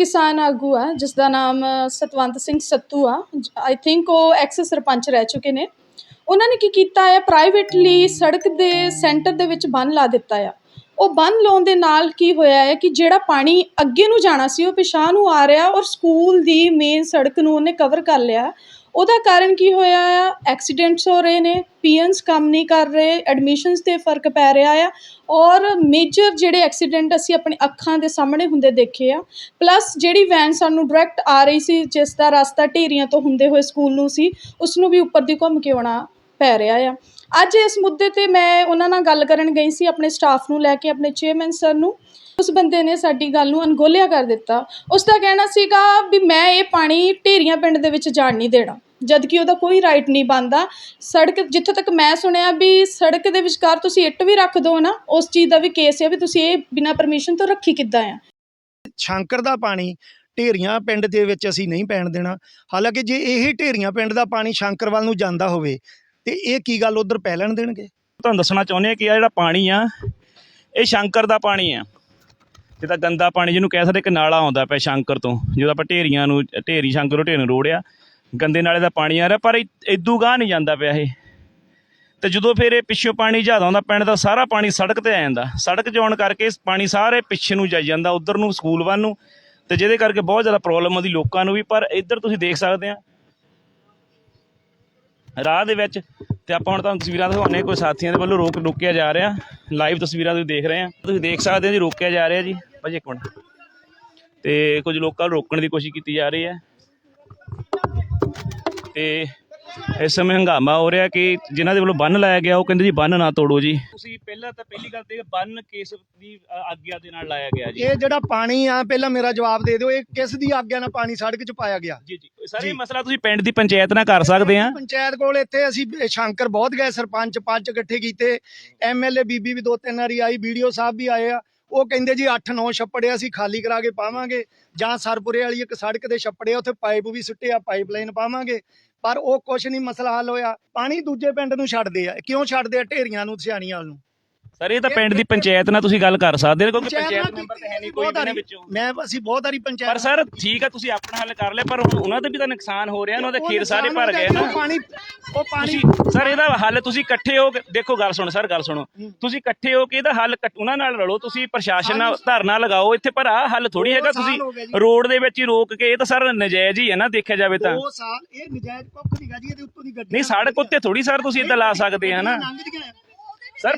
ਕਿਸਾਨ ਆਗੂ ਆ ਜਿਸ ਦਾ ਨਾਮ ਸਤਵੰਤ ਸਿੰਘ ਸੱਤੂ ਆ। ਆਈ ਥਿੰਕ ਉਹ ਐਕਸ ਸਰਪੰਚ ਰਹਿ ਚੁੱਕੇ ਨੇ। ਉਹਨਾਂ ਨੇ ਕੀ ਕੀਤਾ ਹੈ ਪ੍ਰਾਈਵੇਟਲੀ ਸੜਕ ਦੇ ਸੈਂਟਰ ਦੇ ਵਿੱਚ ਬੰਨ ਲਾ ਦਿੱਤਾ ਆ। ਉਹ ਬੰਨ ਲਾਉਣ ਦੇ ਨਾਲ ਕੀ ਹੋਇਆ ਹੈ ਕਿ ਜਿਹੜਾ ਪਾਣੀ ਅੱਗੇ ਨੂੰ ਜਾਣਾ ਸੀ, ਉਹ ਪਿਛਾਂਹ ਨੂੰ ਆ ਰਿਹਾ ਔਰ ਸਕੂਲ ਦੀ ਮੇਨ ਸੜਕ ਨੂੰ ਉਹਨੇ ਕਵਰ ਕਰ ਲਿਆ। ਉਹਦਾ ਕਾਰਨ ਕੀ ਹੋਇਆ ਆ? ਐਕਸੀਡੈਂਟਸ ਹੋ ਰਹੇ ਨੇ ਪੀਐਨਸ ਕੰਮ ਨਹੀਂ ਕਰ ਰਹੇ ਐਡਮਿਸ਼ਨਸ ਤੇ ਫ਼ਰਕ ਪੈ ਰਿਹਾ ਆ ਔਰ ਮੇਜਰ ਜਿਹੜੇ ਐਕਸੀਡੈਂਟ ਅਸੀਂ ਆਪਣੀ ਅੱਖਾਂ ਦੇ ਸਾਹਮਣੇ ਹੁੰਦੇ ਦੇਖੇ ਆ ਪਲੱਸ ਜਿਹੜੀ ਵੈਨ ਸਾਨੂੰ ਡਾਇਰੈਕਟ ਆ ਰਹੀ ਸੀ, ਜਿਸ ਦਾ ਰਸਤਾ ਢੇਰੀਆਂ ਤੋਂ ਹੁੰਦੇ ਹੋਏ ਸਕੂਲ ਨੂੰ ਸੀ ਉਸ ਨੂੰ ਵੀ ਉੱਪਰ ਦੀ ਘੁੰਮ ਕੇ ਆਉਣਾ ਪੈ ਰਿਹਾ ਆ। ਅੱਜ ਇਸ ਮੁੱਦੇ ਤੇ ਮੈਂ ਉਹਨਾਂ ਨਾਲ ਗੱਲ ਕਰਨ ਗਈ ਸੀ, ਆਪਣੇ ਸਟਾਫ ਨੂੰ ਲੈ ਕੇ, ਆਪਣੇ ਚੇਅਰਮੈਨ ਸਰ ਨੂੰ। ਉਸ ਬੰਦੇ ਨੇ ਸਾਡੀ ਗੱਲ ਨੂੰ ਅਣਗੋਲਿਆ ਕਰ ਦਿੱਤਾ। ਉਸ ਦਾ ਕਹਿਣਾ ਸੀਗਾ ਵੀ ਮੈਂ ਇਹ ਪਾਣੀ ਢੇਰੀਆਂ ਪਿੰਡ ਦੇ ਵਿੱਚ ਜਾਣ ਨਹੀਂ ਦੇਣਾ। ਜਦ ਕਿ ਉਹਦਾ ਕੋਈ ਰਾਈਟ ਨਹੀਂ ਬਣਦਾ। ਸੜਕ ਜਿੱਥੋਂ ਤੱਕ ਮੈਂ ਸੁਣਿਆ ਵੀ ਸੜਕ ਦੇ ਵਿਚਕਾਰ ਤੁਸੀਂ ਇੱਟ ਵੀ ਰੱਖ ਦਿਓ ਨਾ ਉਸ ਚੀਜ਼ ਦਾ ਵੀ ਕੇਸ ਹੈ ਵੀ ਤੁਸੀਂ ਇਹ ਬਿਨਾਂ ਪਰਮਿਸ਼ਨ ਤੋਂ ਰੱਖੀ ਕਿੱਦਾਂ ਆ? ਸ਼ੰਕਰ ਦਾ ਪਾਣੀ ਢੇਰੀਆਂ ਪਿੰਡ ਦੇ ਵਿੱਚ ਅਸੀਂ ਨਹੀਂ ਪੈਣ ਦੇਣਾ। ਹਾਲਾਂਕਿ ਜੇ ਇਹ ਢੇਰੀਆਂ ਪਿੰਡ ਦਾ ਪਾਣੀ ਸ਼ੰਕਰ ਵੱਲ ਨੂੰ ਜਾਂਦਾ ਹੋਵੇ ਤੇ ਇਹ ਕੀ ਗੱਲ ਉਧਰ ਪੈ ਲੈਣ ਦੇਣਗੇ? ਤੁਹਾਨੂੰ ਦੱਸਣਾ ਚਾਹੁੰਦੇ ਆ ਕਿ ਆ ਜਿਹੜਾ ਪਾਣੀ ਆ ਇਹ ਸ਼ੰਕਰ ਦਾ ਪਾਣੀ ਆ। ਜਿਹਦਾ ਗੰਦਾ ਪਾਣੀ ਜਿਹਨੂੰ ਕਹਿ ਸਕਦੇ ਇੱਕ ਨਾਲਾ ਆਉਂਦਾ ਪਿਆ ਸ਼ੰਕਰ ਤੋਂ ਜਦੋਂ ਆਪਾਂ ਢੇਰੀਆਂ ਨੂੰ ਢੇਰੀ ਸ਼ੰਕਰ ਤੋਂ ਢੇਰ ਨੂੰ ਰੋੜਿਆ ਗੰਦੇ ਨਾਲੇ ਦਾ ਪਾਣੀ ਆ ਰਿਹਾ, ਪਰ ਇਦੂ ਗਾਹ ਨਹੀਂ ਜਾਂਦਾ ਪਿਆ ਇਹ। ਤੇ ਜਦੋਂ ਫਿਰ ਇਹ ਪਿੱਛੋਂ ਪਾਣੀ ਜ਼ਿਆਦਾ ਆਉਂਦਾ, ਪਿੰਡ ਦਾ ਸਾਰਾ ਪਾਣੀ ਸੜਕ ਤੇ ਆ ਜਾਂਦਾ। ਸੜਕ 'ਚ ਆਉਣ ਕਰਕੇ ਪਾਣੀ ਸਾਰੇ ਪਿੱਛੇ ਨੂੰ ਜਾਈ ਜਾਂਦਾ, ਉਧਰ ਨੂੰ, ਸਕੂਲ ਵੱਲ ਨੂੰ। ਤੇ ਜਿਹਦੇ ਕਰਕੇ ਬਹੁਤ ਜ਼ਿਆਦਾ ਪ੍ਰੋਬਲਮ ਆਉਂਦੀ ਲੋਕਾਂ ਨੂੰ ਵੀ, ਪਰ ਇੱਧਰ ਤੁਸੀਂ ਦੇਖ ਸਕਦੇ ਆ। ਰਾਹ ਦੇ ਵਿੱਚ, ਤੇ ਆਪਾਂ ਹੁਣ ਤੁਹਾਨੂੰ ਤਸਵੀਰਾਂ ਦਿਖਾਉਂਦੇ ਕੋਈ ਸਾਥੀਆਂ ਦੇ ਵੱਲੋਂ ਰੋਕ, ਰੋਕਿਆ ਜਾ ਰਿਹਾ। ਲਾਈਵ ਤਸਵੀਰਾਂ ਤੁਸੀਂ ਦੇਖ ਰਹੇ ਆ। ਤੁਸੀਂ ਦੇਖ ਸਕਦੇ ਹੋ ਜੀ, ਰੋਕਿਆ ਜਾ ਰਿਹਾ ਜੀ। ਭਾਜੀ ਇੱਕ ਮਿੰਟ। ਤੇ ਕੁਝ ਲੋਕਾਂ ਨੂੰ ਰੋਕਣ ਦੀ ਕੋਸ਼ਿਸ਼ ਕੀਤੀ ਜਾ ਰਹੀ ਹੈ। ਤੇ ਇਸ ਸਮੇਂ ਹੰਗਾਮਾ ਹੋ ਰਿਹਾ ਕਿ ਜਿਨ੍ਹਾਂ ਦੇ ਵੱਲੋਂ ਬੰਨ ਲਾਇਆ ਗਿਆ ਉਹ ਕਹਿੰਦੇ ਜੀ ਬੰਨ ਨਾ ਤੋੜੋ ਜੀ। ਤੁਸੀਂ ਪਹਿਲਾਂ ਤਾਂ ਪਹਿਲੀ ਗੱਲ ਤੇ ਬੰਨ ਕੇਸ ਦੀ ਆਗਿਆ ਦੇ ਨਾਲ ਲਾਇਆ ਗਿਆ ਜੀ? ਇਹ ਜਿਹੜਾ ਪਾਣੀ ਆ ਪਹਿਲਾਂ ਮੇਰਾ ਜਵਾਬ ਦੇ ਦਿਓ ਇਹ ਕਿਸ ਦੀ ਆਗਿਆ ਨਾਲ ਪਾਣੀ ਸੜਕ 'ਚ ਪਾਇਆ ਗਿਆ? ਜੀ ਜੀ। ਸਰ। ਇਹ ਮਸਲਾ ਤੁਸੀਂ ਪਿੰਡ ਦੀ ਪੰਚਾਇਤ ਨਾਲ ਕਰ ਸਕਦੇ ਆ। ਪੰਚਾਇਤ ਕੋਲ ਇੱਥੇ ਅਸੀਂ ਸ਼ੰਕਰ ਬਹੁਤ ਗਏ ਸਰਪੰਚ ਪੰਚ ਇਕੱਠੇ ਕੀਤੇ। ਐਮਐਲਏ ਬੀਬੀ ਵੀ ਦੋ ਤਿੰਨ ਵਾਰੀ ਆਈ ਵੀਡੀਓ ਸਾਹਿਬ ਵੀ ਆਏ ਆ। ਉਹ ਕਹਿੰਦੇ ਜੀ 8-9 ਛੱਪੜੇ ਅਸੀਂ ਖਾਲੀ ਕਰਾ ਕੇ ਪਾਵਾਂਗੇ ਜਾਂ ਸਰਪੁਰੇ ਵਾਲੀ ਇੱਕ ਸੜਕ ਦੇ ਛੱਪੜੇ ਆ, ਉੱਥੇ ਪਾਈਪ ਵੀ ਸੁੱਟੇ ਆ ਪਾਈਪਲਾਈਨ ਪਾਵਾਂਗੇ। ਪਰ ਉਹ ਕੁਛ ਨਹੀਂ ਮਸਲਾ ਹੱਲ ਹੋਇਆ। ਪਾਣੀ ਦੂਜੇ ਪਿੰਡ ਨੂੰ ਛੱਡਦੇ ਆ। ਕਿਉਂ ਛੱਡਦੇ ਆ? ਢੇਰੀਆਂ ਨੂੰ ਸਿਆਣੀਆਂ ਨੂੰ। ਸਰ ਇਹ ਤਾਂ ਪਿੰਡ ਦੀ ਪੰਚਾਇਤ ਨਾਲ ਤੁਸੀਂ ਗੱਲ ਕਰ ਸਕਦੇ ਹੋ ਕਿਉਂਕਿ ਪੰਚਾਇਤ ਮੈਂਬਰ ਤਾਂ ਹੈ ਨਹੀਂ ਕੋਈ ਇਹਨਾਂ। ਵਿੱਚੋਂ। ਮੈਂ ਅਸੀਂ ਬਹੁਤ ਵਾਰੀ ਪਰ ਪੰਚਾਇਤ ਸਰ ਠੀਕ ਆ ਤੁਸੀਂ ਆਪਣਾ ਹੱਲ ਕਰ ਲਿਆ ਪਰ ਹੁਣ ਉਹਨਾਂ ਦੇ ਵੀ ਤਾਂ ਨੁਕਸਾਨ ਹੋ ਰਿਹਾ ਉਹਨਾਂ ਦੇ ਖੇਤ ਸਾਰੇ ਭਰ ਗਏ ਨਾ। ਪਾਣੀ ਉਹ ਪਾਣੀ ਸਰ ਇਹਦਾ ਹੱਲ ਤੁਸੀਂ ਇਕੱਠੇ ਹੋ ਕੇ ਦੇਖੋ ਗੱਲ ਸੁਣ ਸਰ ਗੱਲ ਸੁਣੋ। ਤੁਸੀਂ ਇਕੱਠੇ ਹੋ ਕੇ ਇਹਦਾ ਹੱਲ ਉਹਨਾਂ ਨਾਲ ਰਲੋ ਤੁਸੀਂ ਪ੍ਰਸ਼ਾਸਨ ਨਾਲ ਧਰਨਾ ਲਗਾਓ ਇੱਥੇ ਪਰ ਆਹ ਹੱਲ ਥੋੜੀ ਹੈਗਾ ਤੁਸੀਂ। ਰੋਡ ਦੇ ਵਿੱਚ ਹੀ ਰੋਕ ਕੇ ਇਹ ਤਾਂ ਸਰ ਨਜਾਇਜ਼ ਹੀ ਹੈ ਨਾ ਦੇਖਿਆ ਜਾਵੇ ਤਾਂ। ਦੋ ਸਾਲ ਇਹ ਨਜਾਇਜ਼ ਕੁੱਖ ਨਹੀਂਗਾ ਜੀ ਇਹਦੇ ਉੱਤੋਂ ਦੀ ਗੱਡੀ ਨਹੀਂ ਸੜਕ ਉੱਤੇ ਥੋੜੀ ਸਰ ਤੁਸੀਂ ਇਦਾਂ ਲਾ ਸਕਦੇ ਆ ਨਾ। ਸਰ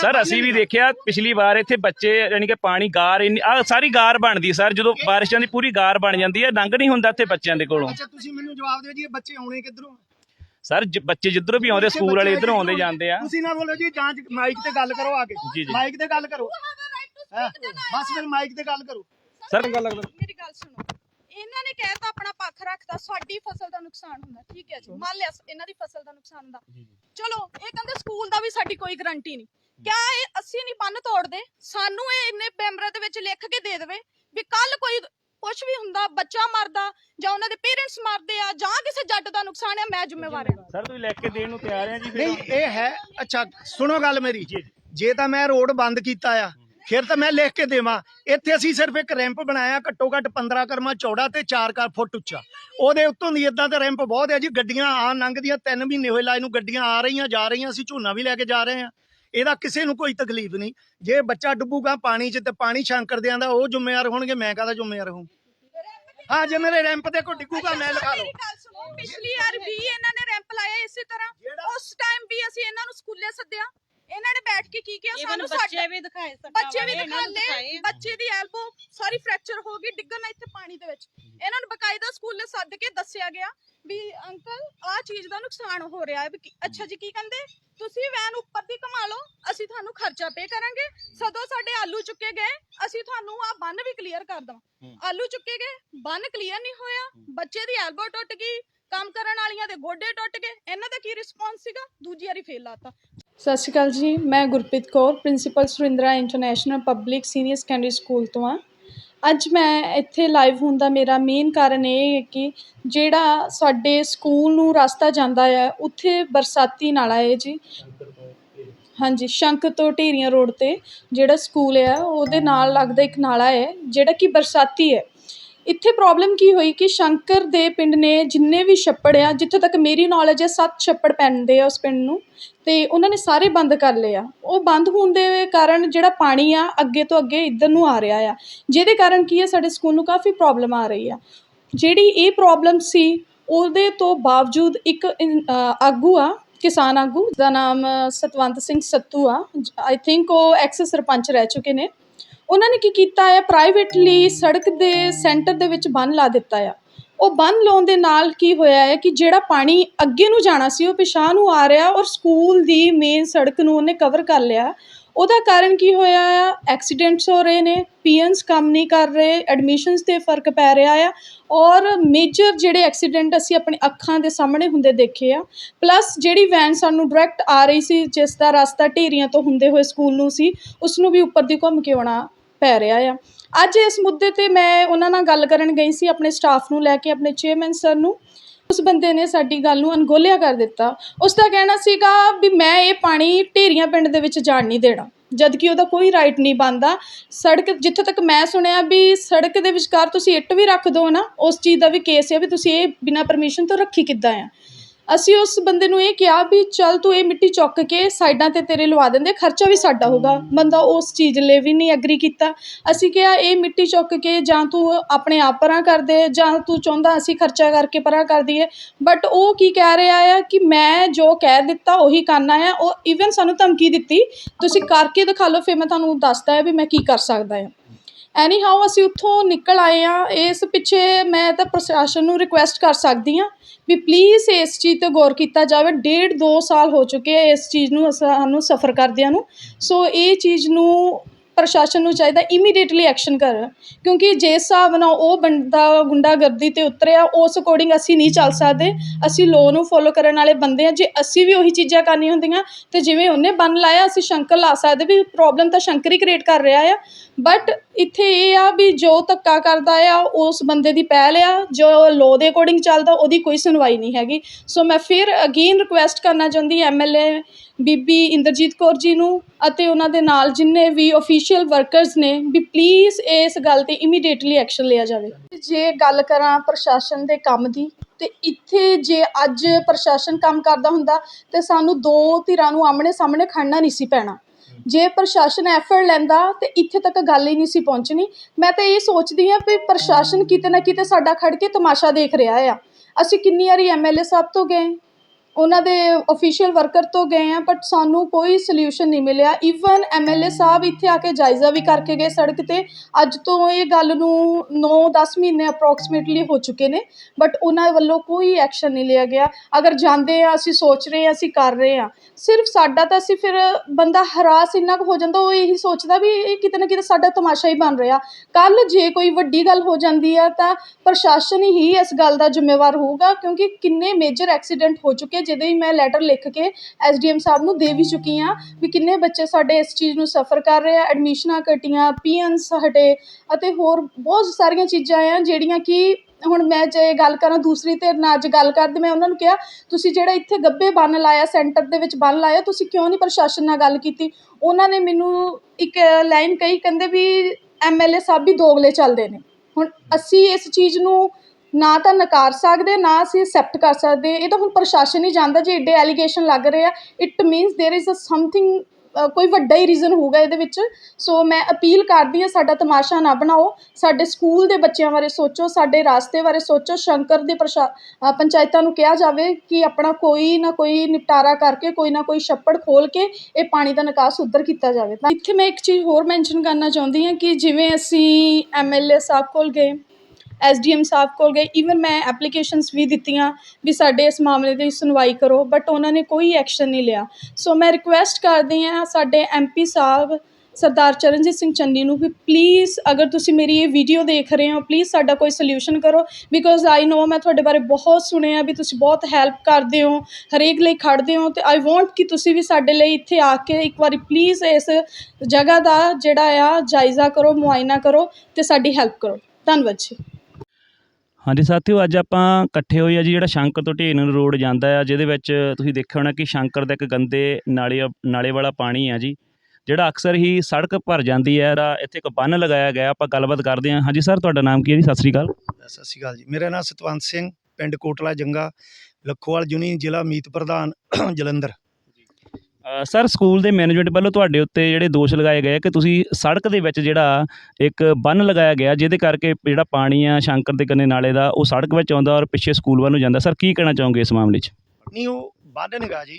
ਸਰ ਅਸੀਂ ਵੀ ਦੇਖਿਆ ਪਿਛਲੀ ਵਾਰ ਇੱਥੇ ਬੱਚੇ ਯਾਨੀ ਕਿ ਪਾਣੀ ਗਾਰ ਇੰਨੀ ਆ ਸਾਰੀ ਗਾਰ ਬਣਦੀ ਸਰ ਜਦੋਂ ਬਾਰਿਸ਼ਾਂ ਦੀ ਪੂਰੀ ਗਾਰ ਬਣ ਜਾਂਦੀ ਹੈ ਲੰਘ ਨਹੀਂ ਹੁੰਦਾ ਇੱਥੇ ਬੱਚਿਆਂ ਦੇ ਕੋਲੋਂ। ਅੱਛਾ ਤੁਸੀਂ ਮੈਨੂੰ ਜਵਾਬ ਦਿਓ ਜੀ ਇਹ ਬੱਚੇ ਆਉਣੇ ਕਿੱਧਰੋਂ? ਸਰ ਬੱਚੇ ਜਿੱਧਰੋਂ ਵੀ ਆਉਂਦੇ ਸਕੂਲ ਵਾਲੇ ਇੱਧਰੋਂ ਆਉਂਦੇ ਜਾਂਦੇ ਆ। ਤੁਸੀਂ ਨਾ ਬੋਲੋ ਜੀ ਜਾਂਚ ਮਾਈਕ ਤੇ ਗੱਲ ਕਰੋ ਆ ਕੇ। ਮਾਈਕ ਤੇ ਗੱਲ ਕਰੋ? ਬਸ ਫਿਰ ਮਾਈਕ ਤੇ ਗੱਲ ਕਰੋ। ਸਰ ਗੱਲ ਮੇਰੀ ਗੱਲ ਸੁਣੋ। ਇਹਨਾਂ ਨੇ ਕਹਿਤਾ ਆਪਣਾ ਪੱਖ ਰੱਖਤਾ ਸਾਡੀ ਫਸਲ ਦਾ ਨੁਕਸਾਨ ਹੁੰਦਾ ਠੀਕ ਹੈ ਜੀ। ਮੰਨ ਲਿਆ ਇਹਨਾਂ ਦੀ ਫਸਲ ਦਾ ਨੁਕਸਾਨ ਹੁੰਦਾ। ਚਲੋ ਇਹ ਕਹਿੰਦੇ ਸਕੂਲ ਦਾ ਵੀ ਸਾਡੀ ਕੋਈ ਗਾਰੰਟੀ ਨਹੀਂ। ਕਿਆ ਇਹ ਅਸੀਂ ਨਹੀਂ ਬੰਨ ਤੋੜਦੇ? ਸਾਨੂੰ ਇਹ ਇੰਨੇ ਮੈਂਬਰਾਂ ਦੇ ਵਿੱਚ ਲਿਖ ਕੇ ਦੇ ਦੇਵੇ ਵੀ ਕੱਲ ਕੋਈ ਕੁਝ ਵੀ ਹੁੰਦਾ ਬੱਚਾ ਮਰਦਾ ਜਾਂ ਉਹਨਾਂ ਦੇ ਪੇਰੈਂਟਸ ਮਰਦੇ ਆ ਜਾਂ ਕਿਸੇ ਜੱਟ ਦਾ ਨੁਕਸਾਨ ਹੈ ਮੈਂ ਜ਼ਿੰਮੇਵਾਰ ਹਾਂ। ਸਰ ਤੁਸੀਂ ਲਿਖ ਕੇ ਦੇਣ ਨੂੰ ਤਿਆਰ ਆ ਜੀ ਫਿਰ? ਨਹੀਂ ਇਹ ਹੈ ਅੱਛਾ ਸੁਣੋ ਗੱਲ ਮੇਰੀ। ਜੇ ਤਾਂ ਮੈਂ ਰੋਡ ਬੰਦ ਕੀਤਾ ਆ ਫਿਰ ਤਾਂ ਮੈਂ ਲਿਖ ਕੇ ਦੇਵਾਂ। ਇੱਥੇ ਅਸੀਂ ਸਿਰਫ ਇੱਕ ਰੈਂਪ ਬਣਾਇਆ ਘੱਟੋ ਘੱਟ 15 ਕਰਮਾ ਚੌੜਾ ਤੇ 4 ਕਰ ਫੁੱਟ ਉੱਚਾ। ਉਹਦੇ ਉੱਤੋਂ ਦੀ ਇਦਾਂ ਦਾ ਰੈਂਪ ਬਹੁਤ ਹੈ ਜੀ ਗੱਡੀਆਂ ਆ ਲੰਘਦੀਆਂ 3 ਮਹੀਨੇ ਹੋਏ ਲਾਏ ਨੂੰ ਗੱਡੀਆਂ ਆ ਰਹੀਆਂ ਜਾ ਰਹੀਆਂ ਅਸੀਂ ਝੋਨਾ ਵੀ ਲੈ ਕੇ ਜਾ ਰਹੇ ਹਾਂ। ਇਹਦਾ ਕਿਸੇ ਨੂੰ ਕੋਈ ਤਕਲੀਫ ਨਹੀਂ। ਜੇ ਬੱਚਾ ਡੁੱਬੂਗਾ ਪਾਣੀ 'ਚ ਤੇ ਪਾਣੀ ਸ਼ੰਕਰ ਦਿਆਂ ਦਾ ਉਹ ਜ਼ਿੰਮੇਵਾਰ ਹੋਣਗੇ ਮੈਂ ਕਾਹਦਾ ਜ਼ਿੰਮੇਵਾਰ ਹਾਂ ਹਾਂ ਜੇ ਮੇਰੇ ਰੈਂਪ ਤੇ ਕੋਈ ਡਿੱਗੂਗਾ ਮੈਂ ਲਿਖਾ ਲਓ ਪਿਛਲੀ ਵਾਰ ਵੀ ਇਹਨਾਂ ਨੇ ਰੈਂਪ ਲਾਇਆ ਇਸੇ ਤਰ੍ਹਾਂ। ਉਸ ਟਾਈਮ ਵੀ ਅਸੀਂ ਇਹਨਾਂ ਨੂੰ ਸਕੂਲੇ ਸੱਦਿਆ। ਬੈਠ ਕੇ ਕੀ ਕਿਹਾ? ਸਾਨੂੰ ਬੱਚੇ ਵੀ ਦਿਖਾਏ ਸੱਟਾਂ ਬੱਚੇ ਵੀ ਵਾਲੇ, ਦਿਖਾ ਇਹਨਾਂ ਨੂੰ ਲਏ। ਦਿਖਾਏ। ਬੱਚੇ ਦੀ ਐਲਬੋ ਸਾਰੀ ਫ੍ਰੈਕਚਰ ਹੋ ਗਈ ਡਿੱਗਣ ਇੱਥੇ ਪਾਣੀ ਦੇ ਵਿੱਚ। ਇਹਨਾਂ ਨੂੰ ਬਕਾਇਦਾ ਸਕੂਲੇ ਸੱਦ ਕੇ ਦੱਸਿਆ ਗਿਆ ਵੀ ਅੰਕਲ ਆਹ ਚੀਜ਼ ਦਾ ਨੁਕਸਾਨ ਹੋ ਰਿਹਾ ਹੈ ਅੱਛਾ ਜੀ ਕੀ ਕਹਿੰਦੇ? ਤੁਸੀਂ ਵੈਨ ਉੱਪਰ ਦੀ ਕਮਾ ਲਓ ਅਸੀਂ ਤੁਹਾਨੂੰ ਖਰਚਾ ਪੇ ਕਰਾਂਗੇ। ਸਦੋਂ ਸਾਡੇ ਆਲੂ ਚੁੱਕੇ ਗਏ ਅਸੀਂ ਤੁਹਾਨੂੰ ਆ ਬੰਨ ਵੀ ਕਲੀਅਰ ਕਰ ਦਵਾਂ। ਆਲੂ ਚੁੱਕੇ ਗਏ ਬੰਨ ਕਲੀਅਰ ਨਹੀਂ ਹੋਇਆ। ਬੱਚੇ ਦੀ ਐਲਬੋ ਟੁੱਟ ਗਈ ਕੰਮ ਕਰਨ ਵਾਲੀਆਂ ਦੇ ਗੋਡੇ ਟੁੱਟ ਗਏ। ਇਹਨਾਂ ਦਾ ਕੀ ਰਿਸਪੌਂਸ ਸੀਗਾ? ਦੂਜੀ ਵਾਰੀ ਫੇਲ ਆਤਾ ਸਤਿ ਸ਼੍ਰੀ ਅਕਾਲ ਜੀ, ਮੈਂ Gurpreet Kaur principal Surindra international public senior secondary school ਤੋਂ ਹਾਂ। ਅੱਜ ਮੈਂ ਇੱਥੇ ਲਾਈਵ ਹੋਣ ਦਾ ਮੇਰਾ ਮੇਨ ਕਾਰਨ ਇਹ ਹੈ ਕਿ ਜਿਹੜਾ ਸਾਡੇ ਸਕੂਲ ਨੂੰ ਰਸਤਾ ਜਾਂਦਾ ਹੈ ਉੱਥੇ ਬਰਸਾਤੀ ਨਾਲਾ ਹੈ ਜੀ। ਹਾਂਜੀ, ਸ਼ੰਕ ਤੋਂ ਢੇਰੀਆਂ ਰੋਡ ਤੇ ਜਿਹੜਾ ਸਕੂਲ ਆ, ਉਹਦੇ ਨਾਲ ਲੱਗਦਾ ਇੱਕ ਨਾਲਾ ਹੈ, ਜਿਹੜਾ ਕਿ ਬਰਸਾਤੀ ਹੈ। ਇੱਥੇ ਪ੍ਰੋਬਲਮ ਕੀ ਹੋਈ ਕਿ ਸ਼ੰਕਰ ਦੇ ਪਿੰਡ ਨੇ ਜਿੰਨੇ ਵੀ ਛੱਪੜ ਆ, ਜਿੱਥੋਂ ਤੱਕ ਮੇਰੀ ਨੌਲੇਜ ਹੈ ਸੱਤ ਛੱਪੜ ਪੈਂਦੇ ਆ ਉਸ ਪਿੰਡ ਨੂੰ ਅਤੇ ਉਹਨਾਂ ਨੇ ਸਾਰੇ ਬੰਦ ਕਰ ਲਏ ਆ। ਉਹ ਬੰਦ ਹੋਣ ਦੇ ਕਾਰਨ ਜਿਹੜਾ ਪਾਣੀ ਆ, ਅੱਗੇ ਤੋਂ ਅੱਗੇ ਇੱਧਰ ਨੂੰ ਆ ਰਿਹਾ ਆ। ਜਿਹਦੇ ਕਾਰਨ ਕੀ ਹੈ ਸਾਡੇ ਸਕੂਲ ਨੂੰ ਕਾਫੀ ਪ੍ਰੋਬਲਮ ਆ ਰਹੀ ਆ। ਜਿਹੜੀ ਇਹ ਪ੍ਰੋਬਲਮ ਸੀ, ਉਹਦੇ ਤੋਂ ਬਾਵਜੂਦ ਇੱਕ ਆਗੂ ਆ, ਕਿਸਾਨ ਆਗੂ ਦਾ ਨਾਮ ਸਤਵੰਤ ਸਿੰਘ ਸੱਤੂ ਆ ਆਈ ਥਿੰਕ ਉਹ ਐਕਸ ਸਰਪੰਚ ਰਹਿ ਚੁੱਕੇ ਨੇ। ਉਹਨਾਂ ਨੇ ਕੀ ਕੀਤਾ ਹੈ? ਪ੍ਰਾਈਵੇਟਲੀ ਸੜਕ ਦੇ ਸੈਂਟਰ ਦੇ ਵਿੱਚ ਬੰਨ ਲਾ ਦਿੱਤਾ ਆ। ਉਹ ਬੰਨ ਲਾਉਣ ਦੇ ਨਾਲ ਕੀ ਹੋਇਆ ਹੈ ਕਿ ਜਿਹੜਾ ਪਾਣੀ ਅੱਗੇ ਨੂੰ ਜਾਣਾ ਸੀ, ਉਹ ਪਿਛਾਂਹ ਨੂੰ ਆ ਰਿਹਾ ਔਰ ਸਕੂਲ ਦੀ ਮੇਨ ਸੜਕ ਨੂੰ ਉਹਨੇ ਕਵਰ ਕਰ ਲਿਆ। ਉਹਦਾ ਕਾਰਨ ਕੀ ਹੋਇਆ ਆ? ਐਕਸੀਡੈਂਟਸ ਹੋ ਰਹੇ ਨੇ ਪੀਐਨਸ ਕੰਮ ਨਹੀਂ ਕਰ ਰਹੇ ਐਡਮਿਸ਼ਨਸ ਤੇ ਫ਼ਰਕ ਪੈ ਰਿਹਾ ਆ ਔਰ ਮੇਜਰ ਜਿਹੜੇ ਐਕਸੀਡੈਂਟ ਅਸੀਂ ਆਪਣੀ ਅੱਖਾਂ ਦੇ ਸਾਹਮਣੇ ਹੁੰਦੇ ਦੇਖੇ ਆ ਪਲੱਸ ਜਿਹੜੀ ਵੈਨ ਸਾਨੂੰ ਡਾਇਰੈਕਟ ਆ ਰਹੀ ਸੀ, ਜਿਸ ਦਾ ਰਸਤਾ ਢੇਰੀਆਂ ਤੋਂ ਹੁੰਦੇ ਹੋਏ ਸਕੂਲ ਨੂੰ ਸੀ ਉਸ ਨੂੰ ਵੀ ਉੱਪਰ ਦੀ ਘੁੰਮ ਕੇ ਆਉਣਾ। ਪੈ ਰਿਹਾ ਆ। ਅੱਜ ਇਸ ਮੁੱਦੇ ਤੇ ਮੈਂ ਉਹਨਾਂ ਨਾਲ ਗੱਲ ਕਰਨ ਗਈ ਸੀ, ਆਪਣੇ ਸਟਾਫ ਨੂੰ ਲੈ ਕੇ, ਆਪਣੇ ਚੇਅਰਮੈਨ ਸਰ ਨੂੰ। ਉਸ ਬੰਦੇ ਨੇ ਸਾਡੀ ਗੱਲ ਨੂੰ ਅਣਗੋਲਿਆ ਕਰ ਦਿੱਤਾ। ਉਸ ਦਾ ਕਹਿਣਾ ਸੀਗਾ ਵੀ ਮੈਂ ਇਹ ਪਾਣੀ ਢੇਰੀਆਂ ਪਿੰਡ ਦੇ ਵਿੱਚ ਜਾਣ ਨਹੀਂ ਦੇਣਾ। ਜਦ ਕਿ ਉਹਦਾ ਕੋਈ ਰਾਈਟ ਨਹੀਂ ਬਣਦਾ। ਸੜਕ, ਜਿੱਥੋਂ ਤੱਕ ਮੈਂ ਸੁਣਿਆ ਵੀ ਸੜਕ ਦੇ ਵਿਚਕਾਰ ਤੁਸੀਂ ਇੱਟ ਵੀ ਰੱਖ ਦਿਓ ਨਾ, ਉਸ ਚੀਜ਼ ਦਾ ਵੀ ਕੇਸ ਹੈ ਵੀ ਤੁਸੀਂ ਇਹ ਬਿਨਾਂ ਪਰਮਿਸ਼ਨ ਤੋਂ ਰੱਖੀ ਕਿੱਦਾਂ ਆ। ਅਸੀਂ ਉਸ ਬੰਦੇ ਨੂੰ ਇਹ ਕਿਹਾ ਵੀ ਚੱਲ ਤੂੰ ਇਹ ਮਿੱਟੀ ਚੁੱਕ ਕੇ ਸਾਈਡਾਂ ਤੇ ਤੇਰੇ ਲਵਾ ਦਿੰਦੇ ਖਰਚਾ ਵੀ ਸਾਡਾ ਹੋਗਾ ਬੰਦਾ ਉਸ ਚੀਜ਼ ਲਈ ਵੀ ਨਹੀਂ ਐਗਰੀ ਕੀਤਾ। ਅਸੀਂ ਕਿਹਾ ਇਹ ਮਿੱਟੀ ਚੁੱਕ ਕੇ ਜਾਂ ਤੂੰ ਆਪਣੇ ਆਪ ਪਰਾਂ ਕਰ ਦੇ ਜਾਂ ਤੂੰ ਚਾਹੁੰਦਾ ਅਸੀਂ ਖਰਚਾ ਕਰਕੇ ਪਰਾਂ ਕਰ ਦਈਏ। ਬਟ ਉਹ ਕੀ ਕਹਿ ਰਿਹਾ ਆ ਕਿ ਮੈਂ ਜੋ ਕਹਿ ਦਿੱਤਾ ਉਹੀ ਕਰਨਾ ਆ। ਉਹ ਇਵਨ ਸਾਨੂੰ ਧਮਕੀ ਦਿੱਤੀ ਤੁਸੀਂ ਕਰਕੇ ਦਿਖਾ ਲਓ ਫਿਰ ਮੈਂ ਤੁਹਾਨੂੰ ਦੱਸਦਾ ਹੈ ਵੀ ਮੈਂ ਕੀ ਕਰ ਸਕਦਾ ਹਾਂ ਐਨੀ ਹਾਊ ਅਸੀਂ ਉੱਥੋਂ ਨਿਕਲ ਆਏ ਆ। ਇਸ ਪਿੱਛੇ ਮੈਂ ਤਾਂ ਪ੍ਰਸ਼ਾਸਨ ਨੂੰ ਰਿਕੁਐਸਟ ਕਰ ਸਕਦੀ ਹਾਂ ਵੀ ਪਲੀਜ਼ ਇਸ ਚੀਜ਼ ਤੇ ਗੌਰ ਕੀਤਾ ਜਾਵੇ, ਡੇਢ ਦੋ ਸਾਲ ਹੋ ਚੁੱਕੇ ਆ ਇਸ ਚੀਜ਼ ਨੂੰ, ਸਾਨੂੰ ਸਫਰ ਕਰਦਿਆਂ ਨੂੰ। ਸੋ ਇਹ ਚੀਜ਼ ਨੂੰ ਪ੍ਰਸ਼ਾਸਨ ਨੂੰ ਚਾਹੀਦਾ ਇਮੀਡੀਏਟਲੀ ਐਕਸ਼ਨ ਕਰਨ, ਕਿਉਂਕਿ ਜਿਸ ਹਿਸਾਬ ਨਾਲ ਉਹ ਬੰਦਾ ਗੁੰਡਾਗਰਦੀ ਤੇ ਉਤਰਿਆ, ਉਸ ਅਕੋਰਡਿੰਗ ਅਸੀਂ ਨਹੀਂ ਚੱਲ ਸਕਦੇ। ਅਸੀਂ ਲੋ ਨੂੰ ਫੋਲੋ ਕਰਨ ਵਾਲੇ ਬੰਦੇ ਆ, ਜੇ ਅਸੀਂ ਵੀ ਉਹੀ ਚੀਜ਼ਾਂ ਕਰਨੀਆਂ ਹੁੰਦੀਆਂ, ਤੇ ਜਿਵੇਂ ਉਹਨੇ ਬੰਨ ਲਾਇਆ, ਅਸੀਂ ਸ਼ੰਕਰ ਲਾ ਸਕਦੇ ਵੀ ਪ੍ਰੋਬਲਮ ਤਾਂ ਸ਼ੰਕਰ ਹੀ ਕ੍ਰੀਏਟ ਕਰ ਰਿਹਾ ਆ। ਬਟ ਇੱਥੇ ਇਹ ਆ ਵੀ ਜੋ ਧੱਕਾ ਕਰਦਾ ਆ, ਉਸ ਬੰਦੇ ਦੀ ਪਹਿਲ ਆ, ਜੋ ਲੋ ਦੇ ਅਕੋਰਡਿੰਗ ਚੱਲਦਾ, ਉਹਦੀ ਕੋਈ ਸੁਣਵਾਈ ਨਹੀਂ ਹੈਗੀ। ਸੋ ਮੈਂ ਫਿਰ ਅਗੇਨ ਰਿਕੁਐਸਟ ਕਰਨਾ ਚਾਹੁੰਦੀ ਐਮਐਲਏ ਬੀਬੀ ਇੰਦਰਜੀਤ ਕੌਰ ਜੀ ਨੂੰ ਅਤੇ ਉਹਨਾਂ ਦੇ ਨਾਲ ਜਿੰਨੇ ਵੀ ਅਫੀਸ਼ੀਅਲ ਵਰਕਰਸ ਨੇ, ਵੀ ਪਲੀਜ਼ ਇਸ ਗੱਲ ਤੇ ਇਮੀਡੀਏਟਲੀ ਐਕਸ਼ਨ ਲਿਆ ਜਾਵੇ। ਜੇ ਗੱਲ ਕਰਾਂ ਪ੍ਰਸ਼ਾਸਨ ਦੇ ਕੰਮ ਦੀ, ਤੇ ਇੱਥੇ ਜੇ ਅੱਜ ਪ੍ਰਸ਼ਾਸਨ ਕੰਮ ਕਰਦਾ ਹੁੰਦਾ, ਤੇ ਸਾਨੂੰ ਦੋ ਧਿਰਾਂ ਨੂੰ ਆਮਣੇ ਸਾਹਮਣੇ ਖੜਨਾ ਨਹੀਂ ਸੀ ਪੈਣਾ। ਜੇ ਪ੍ਰਸ਼ਾਸਨ ਐਫਰਟ ਲੈਂਦਾ ਤੇ ਇੱਥੇ ਤੱਕ ਗੱਲ ਹੀ ਨਹੀਂ ਸੀ ਪਹੁੰਚਣੀ, ਮੈਂ ਤਾਂ ਇਹ ਸੋਚਦੀ ਹਾਂ ਵੀ ਪ੍ਰਸ਼ਾਸਨ ਕਿਤੇ ਨਾ ਕਿਤੇ ਸਾਡਾ ਖੜ ਕੇ ਤਮਾਸ਼ਾ ਦੇਖ ਰਿਹਾ ਆ। ਅਸੀਂ ਕਿੰਨੀ ਵਾਰੀ ਐਮਐਲਏ ਸਾਹਿਬ ਤੋਂ ਗਏ ਉਹਨਾਂ ਦੇ ਅਫੀਸ਼ੀਅਲ ਵਰਕਰ ਤੋਂ ਗਏ ਆ ਬਟ ਸਾਨੂੰ ਕੋਈ ਸੋਲਿਊਸ਼ਨ ਨਹੀਂ ਮਿਲਿਆ। ਈਵਨ ਐਮਐਲਏ ਸਾਹਿਬ ਇੱਥੇ ਆ ਕੇ ਜਾਇਜ਼ਾ ਵੀ ਕਰਕੇ ਗਏ ਸੜਕ ਤੇ। ਅੱਜ ਤੋਂ ਇਹ ਗੱਲ ਨੂੰ 9-10 ਮਹੀਨੇ ਅਪਰੋਕਸੀਮੇਟਲੀ ਹੋ ਚੁੱਕੇ ਨੇ ਬਟ ਉਹਨਾਂ ਵੱਲੋਂ ਕੋਈ ਐਕਸ਼ਨ ਨਹੀਂ ਲਿਆ ਗਿਆ। ਅਗਰ ਜਾਂਦੇ ਆ ਅਸੀਂ ਸੋਚ ਰਹੇ ਆ ਅਸੀਂ ਕਰ ਰਹੇ ਆ ਸਿਰਫ ਸਾਡਾ ਤਾਂ ਅਸੀਂ ਫਿਰ ਬੰਦਾ ਹਰਾਸ ਇੰਨਾ ਕੁ ਹੋ ਜਾਂਦਾ, ਉਹ ਇਹੀ ਸੋਚਦਾ ਵੀ ਇਹ ਕਿਤੇ ਨਾ ਕਿਤੇ ਸਾਡਾ ਤਮਾਸ਼ਾ ਹੀ ਬਣ ਰਿਹਾ। ਕੱਲ ਜੇ ਕੋਈ ਵੱਡੀ ਗੱਲ ਹੋ ਜਾਂਦੀ ਆ, ਤਾਂ ਪ੍ਰਸ਼ਾਸਨ ਹੀ ਇਸ ਗੱਲ ਦਾ ਜ਼ਿੰਮੇਵਾਰ ਹੋਊਗਾ, ਕਿਉਂਕਿ ਕਿੰਨੇ ਮੇਜਰ ਐਕਸੀਡੈਂਟ ਹੋ ਚੁੱਕੇ ਜਿਹਦੇ ਹੀ ਮੈਂ ਲੈਟਰ ਲਿਖ ਕੇ ਐਸਡੀਐਮ ਸਾਹਿਬ ਨੂੰ ਦੇ ਵੀ ਚੁੱਕੀ ਹਾਂ ਵੀ ਕਿੰਨੇ ਬੱਚੇ ਸਾਡੇ ਇਸ ਚੀਜ਼ ਨੂੰ ਸਫਰ ਕਰ ਰਹੇ ਆ ਐਡਮਿਸ਼ਨਾਂ ਘਟੀਆਂ ਪੀਐਨਸ ਹਟੇ ਅਤੇ ਹੋਰ ਬਹੁਤ ਸਾਰੀਆਂ ਚੀਜ਼ਾਂ ਆ ਜਿਹੜੀਆਂ ਕਿ ਹੁਣ ਮੈਂ ਜੇ ਗੱਲ ਕਰਾਂ ਦੂਸਰੀ ਤੇ ਨਾਲ ਅੱਜ ਗੱਲ ਕਰਦੇ ਮੈਂ ਉਹਨਾਂ ਨੂੰ ਕਿਹਾ, ਤੁਸੀਂ ਜਿਹੜਾ ਇੱਥੇ ਗੱਬੇ ਬੰਨ ਲਾਇਆ ਸੈਂਟਰ ਦੇ ਵਿੱਚ ਬੰਨ ਲਾਇਆ, ਤੁਸੀਂ ਕਿਉਂ ਨਹੀਂ ਪ੍ਰਸ਼ਾਸਨ ਨਾਲ ਗੱਲ ਕੀਤੀ? ਉਹਨਾਂ ਨੇ ਮੈਨੂੰ ਇੱਕ ਲਾਈਨ ਕਹੀ, ਕਹਿੰਦੇ ਵੀ ਐਮਐਲਏ ਸਾਹਿਬ ਵੀ ਦੋਗਲੇ ਚੱਲਦੇ ਨੇ। ਹੁਣ ਅਸੀਂ ਇਸ ਚੀਜ਼ ਨੂੰ ਨਾ ਤਾਂ ਨਕਾਰ ਸਕਦੇ ਨਾ ਅਸੀਂ ਐਕਸੈਪਟ ਕਰ ਸਕਦੇ ਇਹ ਤਾਂ ਹੁਣ ਪ੍ਰਸ਼ਾਸਨ ਹੀ ਜਾਣਦਾ ਜੇ ਏਡੇ ਐਲੀਗੇਸ਼ਨ ਲੱਗ ਰਹੇ ਆ it means there is a something ਕੋਈ ਵੱਡਾ ਹੀ ਰੀਜ਼ਨ ਹੋਊਗਾ ਇਹਦੇ ਵਿੱਚ ਸੋ ਮੈਂ ਅਪੀਲ ਕਰਦੀ ਹਾਂ ਸਾਡਾ ਤਮਾਸ਼ਾ ਨਾ ਬਣਾਓ ਸਾਡੇ ਸਕੂਲ ਦੇ ਬੱਚਿਆਂ ਬਾਰੇ ਸੋਚੋ ਸਾਡੇ ਰਾਸਤੇ ਬਾਰੇ ਸੋਚੋ ਸ਼ੰਕਰ ਦੇ ਪ੍ਰਸ਼ਾ ਅ, ਪੰਚਾਇਤਾਂ ਨੂੰ ਕਿਹਾ ਜਾਵੇ ਕਿ ਆਪਣਾ ਕੋਈ ਨਾ ਕੋਈ ਨਿਪਟਾਰਾ ਕਰਕੇ ਕੋਈ ਨਾ ਕੋਈ ਛੱਪੜ ਖੋਲ ਕੇ ਇਹ ਪਾਣੀ ਦਾ ਨਿਕਾਸ ਉੱਧਰ ਕੀਤਾ ਜਾਵੇ ਤਾਂ ਇੱਥੇ ਮੈਂ ਇੱਕ ਚੀਜ਼ ਹੋਰ ਮੈਂਸ਼ਨ ਕਰਨਾ ਚਾਹੁੰਦੀ ਹਾਂ ਕਿ ਜਿਵੇਂ ਅਸੀਂ ਐਮਐਲਏ ਸਾਹਿਬ ਕੋਲ ਗਏ ਐਸਡੀਐਮ ਸਾਹਿਬ ਕੋਲ ਗਏ। ਈਵਨ ਮੈਂ ਐਪਲੀਕੇਸ਼ਨਸ ਵੀ ਦਿੱਤੀਆਂ ਵੀ ਸਾਡੇ ਇਸ ਮਾਮਲੇ ਦੀ ਸੁਣਵਾਈ ਕਰੋ ਬਟ ਉਹਨਾਂ ਨੇ ਕੋਈ ਐਕਸ਼ਨ ਨਹੀਂ ਲਿਆ। ਸੋ ਮੈਂ ਰਿਕੁਐਸਟ ਕਰਦੀ ਹਾਂ ਸਾਡੇ ਐਮਪੀ ਸਾਹਿਬ, ਸਰਦਾਰ ਚਰਨਜੀਤ ਸਿੰਘ ਚੰਨੀ ਨੂੰ ਵੀ ਪਲੀਜ਼ ਅਗਰ ਤੁਸੀਂ ਮੇਰੀ ਇਹ ਵੀਡੀਓ ਦੇਖ ਰਹੇ ਹੋ ਪਲੀਜ਼ ਸਾਡਾ ਕੋਈ ਸੋਲੂਸ਼ਨ ਕਰੋ। ਬਿਕੋਜ਼ ਆਈ ਨੋ ਮੈਂ ਤੁਹਾਡੇ ਬਾਰੇ ਬਹੁਤ ਸੁਣਿਆ ਵੀ ਤੁਸੀਂ ਬਹੁਤ ਹੈਲਪ ਕਰਦੇ ਹੋ, ਹਰੇਕ ਲਈ ਖੜਦੇ ਹੋ ਤੇ ਆਈ ਵਾਂਟ ਕਿ ਤੁਸੀਂ ਵੀ ਸਾਡੇ ਲਈ ਇੱਥੇ ਆ ਕੇ ਇੱਕ ਵਾਰੀ ਪਲੀਜ਼ ਇਸ ਜਗ੍ਹਾ ਦਾ ਜਿਹੜਾ ਆ ਜਾਇਜ਼ਾ ਕਰੋ, ਮੁਆਇਨਾ ਕਰੋ ਤੇ ਸਾਡੀ ਹੈਲਪ ਕਰੋ। ਧੰਨਵਾਦ ਜੀ। ਹਾਂਜੀ ਸਾਥੀਓ, ਅੱਜ ਆਪਾਂ ਇਕੱਠੇ ਹੋਏ ਆ ਜੀ ਜਿਹੜਾ ਸ਼ੰਕਰ ਤੋਂ ਢੇਰ ਰੋਡ ਜਾਂਦਾ ਆ, ਜਿਹਦੇ ਵਿੱਚ ਤੁਸੀਂ ਦੇਖਿਆ ਹੋਣਾ ਕਿ ਸ਼ੰਕਰ ਦਾ ਇੱਕ ਗੰਦੇ ਨਾਲੇ ਨਾਲੇ ਵਾਲਾ ਪਾਣੀ ਆ ਜੀ, ਜਿਹੜਾ ਅਕਸਰ ਹੀ ਸੜਕ ਭਰ ਜਾਂਦੀ ਹੈ ਇਹਦਾ ਇੱਥੇ ਇੱਕ ਬੰਨ ਲਗਾਇਆ ਗਿਆ, ਆਪਾਂ ਗੱਲਬਾਤ ਕਰਦੇ ਹਾਂ। ਹਾਂਜੀ ਸਰ, ਤੁਹਾਡਾ ਨਾਮ ਕੀ ਹੈ ਜੀ? ਸਤਿ ਸ੍ਰੀ ਅਕਾਲ। ਸਤਿ ਸ਼੍ਰੀ ਅਕਾਲ ਜੀ। ਮੇਰਾ ਨਾਮ ਸਤਵੰਤ ਸਿੰਘ, ਪਿੰਡ ਕੋਟਲਾ ਜੰਗਾ, ਲੱਖੋਵਾਲ ਜੁਨੀ ਜ਼ਿਲ੍ਹਾ ਮੀਤ ਪ੍ਰਧਾਨ ਜਲੰਧਰ। ਸਰ, ਸਕੂਲ ਦੇ ਮੈਨੇਜਮੈਂਟ ਵੱਲੋਂ ਤੁਹਾਡੇ ਉੱਤੇ ਜਿਹੜੇ ਦੋਸ਼ ਲਗਾਏ ਗਏ ਕਿ ਤੁਸੀਂ ਸੜਕ ਦੇ ਵਿੱਚ ਜਿਹੜਾ ਇੱਕ ਬੰਨ ਲਗਾਇਆ ਗਿਆ, ਜਿਹਦੇ ਕਰਕੇ ਜਿਹੜਾ ਪਾਣੀ ਆ, ਸ਼ੰਕਰ ਦੇ ਕੰਨੇ ਨਾਲੇ ਦਾ, ਉਹ ਸੜਕ ਵਿੱਚ ਆਉਂਦਾ ਔਰ ਪਿੱਛੇ ਸਕੂਲ ਵੱਲ ਨੂੰ ਜਾਂਦਾ। ਸਰ, ਕੀ ਕਹਿਣਾ ਚਾਹੋਗੇ ਇਸ ਮਾਮਲੇ 'ਚ? ਨਹੀਂ, ਉਹ ਬੰਨ ਨਿਗਾ ਜੀ।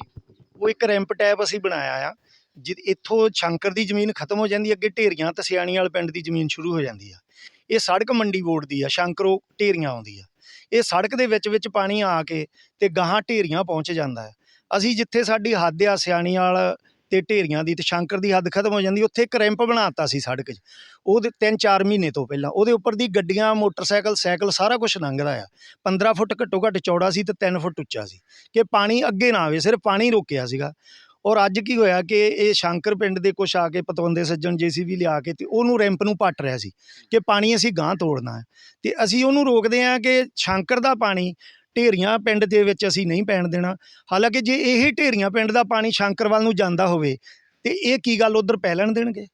ਉਹ ਇੱਕ ਰੈਂਪ ਟੈਪ ਅਸੀਂ ਬਣਾਇਆ ਆ, ਜਿ, ਇੱਥੋਂ ਸ਼ੰਕਰ ਦੀ ਜ਼ਮੀਨ ਖਤਮ ਹੋ ਜਾਂਦੀ ਅੱਗੇ ਢੇਰੀਆਂ ਤੇ ਸਿਆਣੀ ਵਾਲ ਪਿੰਡ ਦੀ ਜ਼ਮੀਨ ਸ਼ੁਰੂ ਹੋ ਜਾਂਦੀ ਆ। ਇਹ ਸੜਕ ਮੰਡੀ ਬੋਰਡ ਦੀ ਆ, ਸ਼ੰਕਰੋਂ ਢੇਰੀਆਂ ਆਉਂਦੀ ਆ। ਇਹ ਸੜਕ ਦੇ ਵਿੱਚ ਵਿੱਚ ਪਾਣੀ ਆ ਕੇ ਤੇ ਗਾਹਾਂ ਢੇਰੀਆਂ ਪਹੁੰਚ ਜਾਂਦਾ ਹੈ ਅਸੀਂ ਜਿੱਥੇ ਸਾਡੀ ਹੱਦ ਆ ਸਿਆਣੀ ਵਾਲ ਤੇ ਢੇਰੀਆਂ ਦੀ ਤੇ ਸ਼ੰਕਰ ਦੀ ਹੱਦ ਖਤਮ ਹੋ ਜਾਂਦੀ, ਉੱਥੇ ਇੱਕ ਰੈਂਪ ਬਣਾਤਾ ਸੀ ਸੜਕ 'ਚ। ਉਹਦੇ 3-4 ਮਹੀਨੇ ਤੋਂ ਪਹਿਲਾਂ, ਉਹਦੇ ਉੱਪਰ ਦੀ ਗੱਡੀਆਂ, ਮੋਟਰਸਾਈਕਲ, ਸਾਈਕਲ ਸਾਰਾ ਕੁਝ ਲੰਘਦਾ ਆ। 15 ਫੁੱਟ ਘੱਟੋ ਘੱਟ ਚੌੜਾ ਸੀ ਤੇ 3 ਫੁੱਟ ਉੱਚਾ ਸੀ। ਕਿ ਪਾਣੀ ਅੱਗੇ ਨਾ ਆਵੇ, ਸਿਰਫ ਪਾਣੀ ਰੋਕਿਆ ਸੀਗਾ। ਔਰ ਅੱਜ ਕੀ ਹੋਇਆ ਕਿ ਇਹ ਸ਼ੰਕਰ ਪਿੰਡ ਦੇ ਕੁਛ ਆ ਕੇ ਪਤਵੰਦੇ ਸੱਜਣ ਜੀਸੀਬੀ ਲਿਆ ਕੇ ਤੇ ਉਹਨੂੰ ਰੈਂਪ ਨੂੰ ਪੱਟ ਰਿਹਾ ਸੀ ਕਿ ਪਾਣੀ ਅਸੀਂ ਗਾਂ ਤੋੜਨਾ ਹੈ। ਤੇ ਅਸੀਂ ਉਹਨੂੰ ਰੋਕਦੇ ਹਾਂ ਕਿ ਸ਼ੰਕਰ ਦਾ ਪਾਣੀ ਢੇਰੀਆਂ ਪਿੰਡ ਦੇ ਵਿੱਚ ਅਸੀਂ ਨਹੀਂ ਪੈਣ ਦੇਣਾ। ਹਾਲਾਂਕਿ ਜੇ ਇਹ ਢੇਰੀਆਂ ਪਿੰਡ ਦਾ ਪਾਣੀ ਸ਼ੰਕਰ ਵੱਲ ਨੂੰ ਜਾਂਦਾ ਹੋਵੇ, ਤੇ ਇਹ ਕੀ ਗੱਲ ਉਧਰ ਪੈ ਲੈਣ ਦੇਣਗੇ?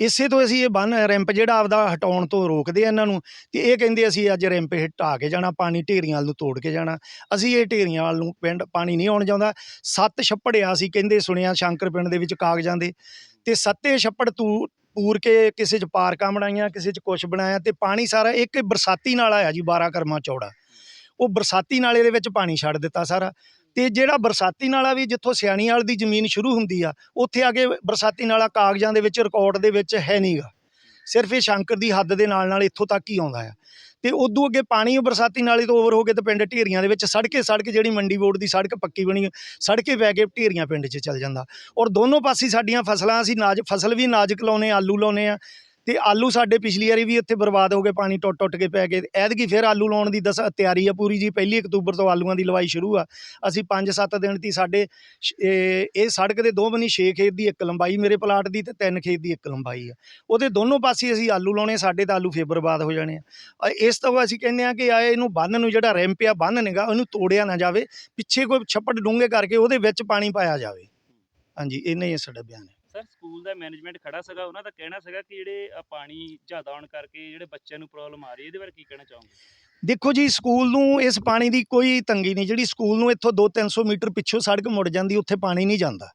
ਇਸੇ ਤੋਂ ਅਸੀਂ ਇਹ ਬੰਨ, ਰੈਂਪ ਜਿਹੜਾ ਆਪਦਾ ਹਟਾਉਣ ਤੋਂ ਰੋਕਦੇ ਆ ਇਹਨਾਂ ਨੂੰ, ਤੇ ਇਹ ਕਹਿੰਦੇ ਅਸੀਂ ਅੱਜ ਰੈਂਪ ਹਟਾ ਕੇ ਜਾਣਾ, ਪਾਣੀ ਢੇਰੀਆਂ ਵੱਲ ਨੂੰ ਤੋੜ ਕੇ ਜਾਣਾ। ਅਸੀਂ ਇਹ ਢੇਰੀਆਂ ਵੱਲ ਨੂੰ ਪਿੰਡ ਪਾਣੀ ਨਹੀਂ ਆਉਣ ਜਾਂਦਾ ਸੱਤ ਛੱਪੜ ਆ ਸੀ ਕਹਿੰਦੇ ਸੁਣਿਆ ਸ਼ੰਕਰ ਪਿੰਡ ਦੇ ਵਿੱਚ ਕਾਗਜ਼ਾਂ ਦੇ। ਤੇ ਸੱਤੇ ਛੱਪੜ ਤੂ, ਪੂਰ ਕੇ ਕਿਸੇ 'ਚ ਪਾਰਕਾਂ ਬਣਾਈਆਂ, ਕਿਸੇ 'ਚ ਕੁਛ ਬਣਾਇਆ, ਤੇ ਪਾਣੀ ਸਾਰਾ ਇੱਕ ਬਰਸਾਤੀ ਨਾਲ ਆਇਆ ਜੀ 12 ਕਰਮਾ ਚੌੜਾ। ਉਹ ਬਰਸਾਤੀ ਨਾਲੇ ਦੇ ਵਿੱਚ ਪਾਣੀ ਛੱਡ ਦਿੱਤਾ ਸਾਰਾ। ਤੇ ਜਿਹੜਾ ਬਰਸਾਤੀ ਨਾਲਾ ਵੀ ਜਿੱਥੋਂ ਸਿਆਣੀ ਵਾਲ ਦੀ ਜ਼ਮੀਨ ਸ਼ੁਰੂ ਹੁੰਦੀ ਆ, ਉੱਥੇ ਆ ਕੇ ਬਰਸਾਤੀ ਨਾਲਾ ਕਾਗਜ਼ਾਂ ਦੇ ਵਿੱਚ ਰਿਕਾਰਡ ਦੇ ਵਿੱਚ ਹੈ ਨਹੀਂਗਾ ਸਿਰਫ ਇਹ ਸ਼ੰਕਰ ਦੀ ਹੱਦ ਦੇ ਨਾਲ ਨਾਲ ਇੱਥੋਂ ਤੱਕ ਹੀ ਆਉਂਦਾ ਆ। ਤੇ ਉਦੋਂ ਅੱਗੇ ਪਾਣੀ ਬਰਸਾਤੀ ਨਾਲੇ ਤੋਂ ਓਵਰ ਹੋ ਕੇ ਤੇ ਪਿੰਡ ਢੇਰੀਆਂ ਦੇ ਵਿੱਚ ਸੜਕੇ ਸੜਕ ਜਿਹੜੀ ਮੰਡੀ ਬੋਰਡ ਦੀ ਸੜਕ ਪੱਕੀ ਬਣੀ, ਸੜਕੇ ਪੈ ਕੇ ਢੇਰੀਆਂ ਪਿੰਡ 'ਚ ਚੱਲ ਜਾਂਦਾ। ਔਰ ਦੋਨੋਂ ਪਾਸੇ ਸਾਡੀਆਂ ਫਸਲਾਂ ਅਸੀਂ ਨਾਜ, ਫਸਲ ਵੀ ਨਾਜ਼ੁਕ ਲਾਉਨੇ ਆਲੂ ਲਾਉਨੇ ਆ ਤੇ ਆਲੂ ਸਾਡੇ ਪਿਛਲੀ ਵਾਰੀ ਵੀ ਇੱਥੇ ਬਰਬਾਦ ਹੋ ਗਏ, ਪਾਣੀ ਟੁੱਟ ਟੁੱਟ ਕੇ ਪੈ ਗਏ। ਐਤਕੀ ਫਿਰ ਆਲੂ ਲਾਉਣ ਦੀ ਦਸ ਤਿਆਰੀ ਆ ਪੂਰੀ ਜੀ, ਪਹਿਲੀ ਅਕਤੂਬਰ ਤੋਂ ਆਲੂਆਂ ਦੀ ਲਵਾਈ ਸ਼ੁਰੂ ਆ। ਅਸੀਂ 5-7 ਦਿਨ ਦੀ ਸਾਡੇ ਇਹ ਸੜਕ ਦੇ ਦੋ ਬੰਨੀ 6 ਖੇਤ ਦੀ ਇੱਕ ਲੰਬਾਈ ਮੇਰੇ ਪਲਾਟ ਦੀ ਤੇ 3 ਖੇਤ ਦੀ ਇੱਕ ਲੰਬਾਈ ਆ। ਉਹਦੇ ਦੋਨੋਂ ਪਾਸੇ ਅਸੀਂ ਆਲੂ ਲਾਉਣੇ, ਸਾਡੇ ਤਾਂ ਆਲੂ ਫੇਰ ਬਰਬਾਦ ਹੋ ਜਾਣੇ ਆ। ਇਸ ਤੋਂ ਅਸੀਂ ਕਹਿੰਦੇ ਆ ਕਿ ਆ ਇਹਨੂੰ ਬੰਨ ਨੂੰ ਜਿਹੜਾ ਰੈਂਪ ਆ ਬੰਨ ਨੇਗਾ ਉਹਨੂੰ ਤੋੜਿਆ ਨਾ ਜਾਵੇ, ਪਿੱਛੇ ਕੋਈ ਛੱਪੜ ਡੂੰਘੇ ਕਰਕੇ ਉਹਦੇ ਵਿੱਚ ਪਾਣੀ ਪਾਇਆ ਜਾਵੇ। ਹਾਂਜੀ, ਇੰਨਾ ਹੀ ਸਾਡਾ ਬਿਆਨ। ਹੈ ਸਕੂਲ ਦਾ ਮੈਨੇਜਮੈਂਟ ਖੜਾ ਸੀਗਾ ਉਹਨਾਂ ਦਾ ਕਹਿਣਾ ਸੀਗਾ ਕਿ ਜਿਹੜੇ ਆਹ ਪਾਣੀ ਜ਼ਿਆਦਾ ਆਉਣ ਕਰਕੇ ਜਿਹੜੇ ਬੱਚਿਆਂ ਨੂੰ ਪ੍ਰੋਬਲਮ ਆ ਰਹੀ ਹੈ ਇਹਦੇ ਬਾਰੇ ਕੀ ਕਹਿਣਾ ਚਾਹੋਗੇ? ਦੇਖੋ ਜੀ ਸਕੂਲ ਨੂੰ ਇਸ ਪਾਣੀ ਦੀ ਕੋਈ ਤੰਗੀ ਨਹੀਂ ਜਿਹੜੀ ਸਕੂਲ ਨੂੰ ਇੱਥੋਂ 2-300 ਮੀਟਰ ਪਿੱਛੋਂ ਸੜਕ ਮੁੜ ਜਾਂਦੀ ਉੱਥੇ ਪਾਣੀ ਨਹੀਂ ਜਾਂਦਾ।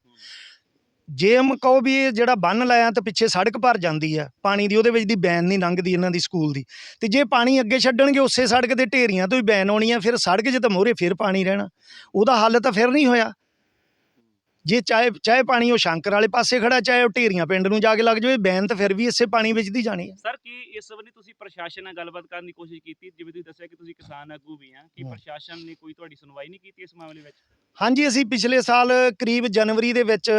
ਜੇ ਮ ਕਹੋ ਵੀ ਇਹ ਜਿਹੜਾ ਬੰਨ ਲਾਇਆ ਤਾਂ ਪਿੱਛੇ ਸੜਕ ਭਰ ਜਾਂਦੀ ਆ ਪਾਣੀ ਦੀ ਉਹਦੇ ਵਿੱਚ ਦੀ ਬੈਨ ਨਹੀਂ ਲੰਘਦੀ ਇਹਨਾਂ ਦੀ ਸਕੂਲ ਦੀ। ਤੇ ਜੇ ਪਾਣੀ ਅੱਗੇ ਛੱਡਣਗੇ ਉਸੇ ਸੜਕ ਦੇ ਢੇਰੀਆਂ ਤੋਂ ਹੀ ਬੈਨ ਆਉਣੀ ਆ ਫਿਰ ਸੜਕ 'ਚ ਤਾਂ ਮੋਹਰੇ ਫਿਰ ਪਾਣੀ ਰਹਿਣਾ ਉਹਦਾ ਹੱਲ ਤਾਂ ਫਿਰ ਨਹੀਂ ਹੋਇਆ। ਜੇ ਚਾਹੇ ਚਾਹੇ ਪਾਣੀ ਉਹ ਸ਼ੰਕਰ ਵਾਲੇ ਪਾਸੇ ਖੜਾ ਚਾਹੇ ਉਹ ਢੇਰੀਆਂ ਪਿੰਡ ਨੂੰ ਜਾ ਕੇ ਲੱਗ ਜਾਵੇ ਬੈਨ ਤਾਂ ਫਿਰ ਵੀ ਇਸੇ ਪਾਣੀ ਵਿੱਚ ਦੀ ਜਾਣੀ ਆ ਸਰ ਕੀ ਇਸ ਸੰਬੰਧੀ ਤੁਸੀਂ ਪ੍ਰਸ਼ਾਸਨ ਨਾਲ ਗੱਲਬਾਤ ਕਰਨ ਦੀ ਕੋਸ਼ਿਸ਼ ਕੀਤੀ? ਜਿਵੇਂ ਤੁਸੀਂ ਦੱਸਿਆ ਕਿ ਤੁਸੀਂ ਕਿਸਾਨ ਆਗੂ ਵੀ ਆ ਕਿ ਹਾਂ। ਪ੍ਰਸ਼ਾਸਨ ਨੇ ਕੋਈ ਤੁਹਾਡੀ ਸੁਣਵਾਈ ਨਹੀਂ ਕੀਤੀ ਇਸ ਮਾਮਲੇ ਵਿੱਚ? ਹਾਂਜੀ ਅਸੀਂ ਪਿਛਲੇ ਸਾਲ ਕਰੀਬ ਜਨਵਰੀ ਦੇ ਵਿੱਚ